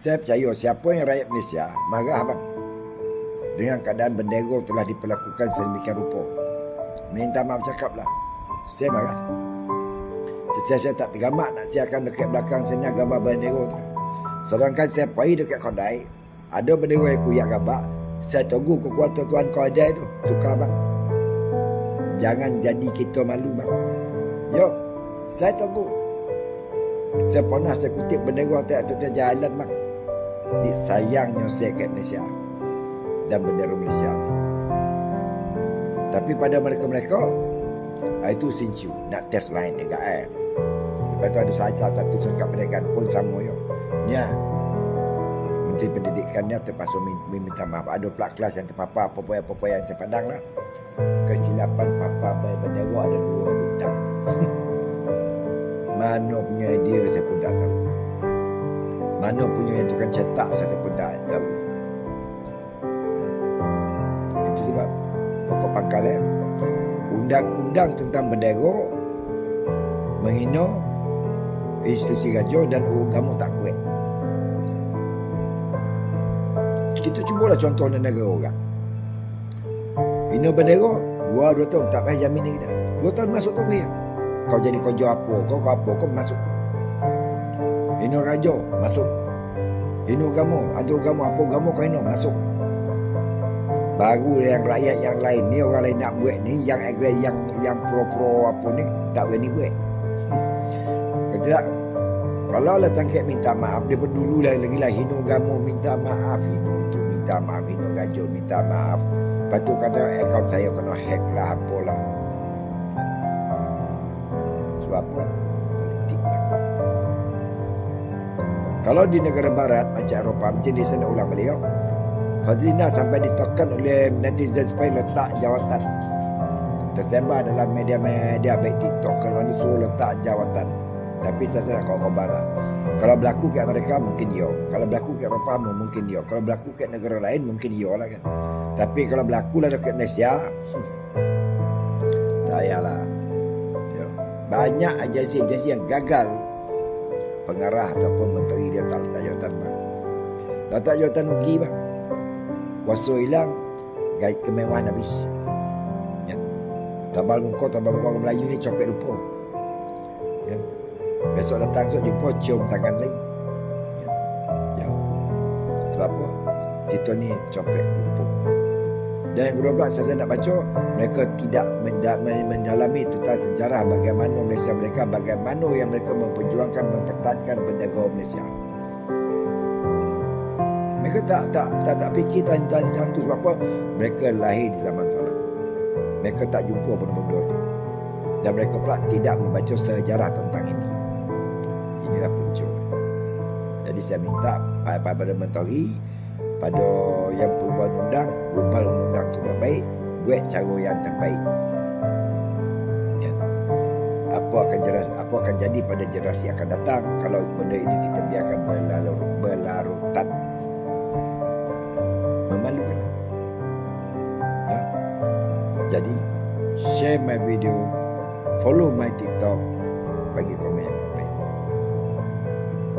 Saya percaya siapa yang rakyat Malaysia marah abang. Dengan keadaan bendera telah diperlakukan sedemikian rupa. Minta maaf cakaplah. Saya marah. Saya, saya tak tergamak nak siarkan dekat belakang sini gambar bendera tu. Sedangkan saya pergi dekat kedai, ada bendera yang kuyak gambar. Saya tunggu kekuatan tuan kedai tu. Tukar bang. Jangan jadi kita malu bang. Yo, saya tunggu. Saya pernah saya kutip bendera atas jalan bang. Di sayangnya saya kat Malaysia dan bendera Malaysia. Tapi pada mereka-mereka itu sincu nak test lain juga eh. Lepas tu ada salah satu serkat pendidikan pun sama yo. Ya. Menteri Pendidikannya terpaksa minta maaf. Ada pula kelas yang terpapar apa-apa yang saya pandang lah. Kesilapan papa bendera ada dua bintang. Mana punya idea saya pun tak tahu. Mana punya yang tukang cetak saya pun tak tahu. Itu sebab pokok pangkal eh. Undang-undang tentang bendera menghina institusi raja dan orang kamu tak kuat. Kita cubalah contoh negara orang. Hina bendera, dua dua tahun tak payah jamin kita. Dua tahun masuk tu ya. Kau jadi kerja apa, kau kau apa, kau masuk. Hina raja, masuk. Hina kamu, atur kamu, apa kamu kau hina, masuk. Baru yang rakyat yang lain ni orang lain nak buat ni yang agree yang yang pro-pro apa ni tak berani buat. Kata kalau lah tangkap minta maaf dia berdulu lah lagi lah hino gamu minta maaf hino tu minta maaf hino gajo minta maaf. Lepas tu kata akaun saya kena hack lah apalah. Sebab apa? Kalau di negara barat macam Eropah macam di sana ulang beliau Fazlina sampai ditekan oleh netizen supaya letak jawatan. Tersebar dalam media-media baik TikTok kalau ni suruh letak jawatan. Tapi saya nak kau khabar lah. Kalau berlaku kat mereka mungkin yo. Kalau berlaku kat Eropah mungkin yo. Kalau berlaku kat negara lain mungkin yo lah kan. Tapi kalau berlaku lah dekat Malaysia tak payahlah yo. banyak agensi-agensi yang gagal pengarah ataupun menteri dia tak letak jawatan bang letak jawatan rugi bang kuasa hilang gaya kemewahan habis ya. tabal muka tabal muka orang Melayu ni copet lupa ya. besok datang esok jumpa cium tangan lain ya. ya. sebab apa kita ni copet lupa dan yang kedua pula saya nak baca mereka tidak mendalami tentang sejarah bagaimana Malaysia mereka bagaimana yang mereka memperjuangkan mempertahankan bendera Malaysia. Mereka tak tak tak tak fikir tentang tentang tu sebab apa? Mereka lahir di zaman salah. Mereka tak jumpa benda-benda. Ni dan mereka pula tidak membaca sejarah tentang ini. Inilah punca. Jadi saya minta pada menteri pada yang perubahan undang ubah undang tu baik buat cara yang terbaik ya. apa akan jelas apa akan jadi pada generasi akan datang kalau benda ini kita biarkan berlalu berlarutan memalukan. Ya. Jadi share my video, follow my TikTok, bagi komen.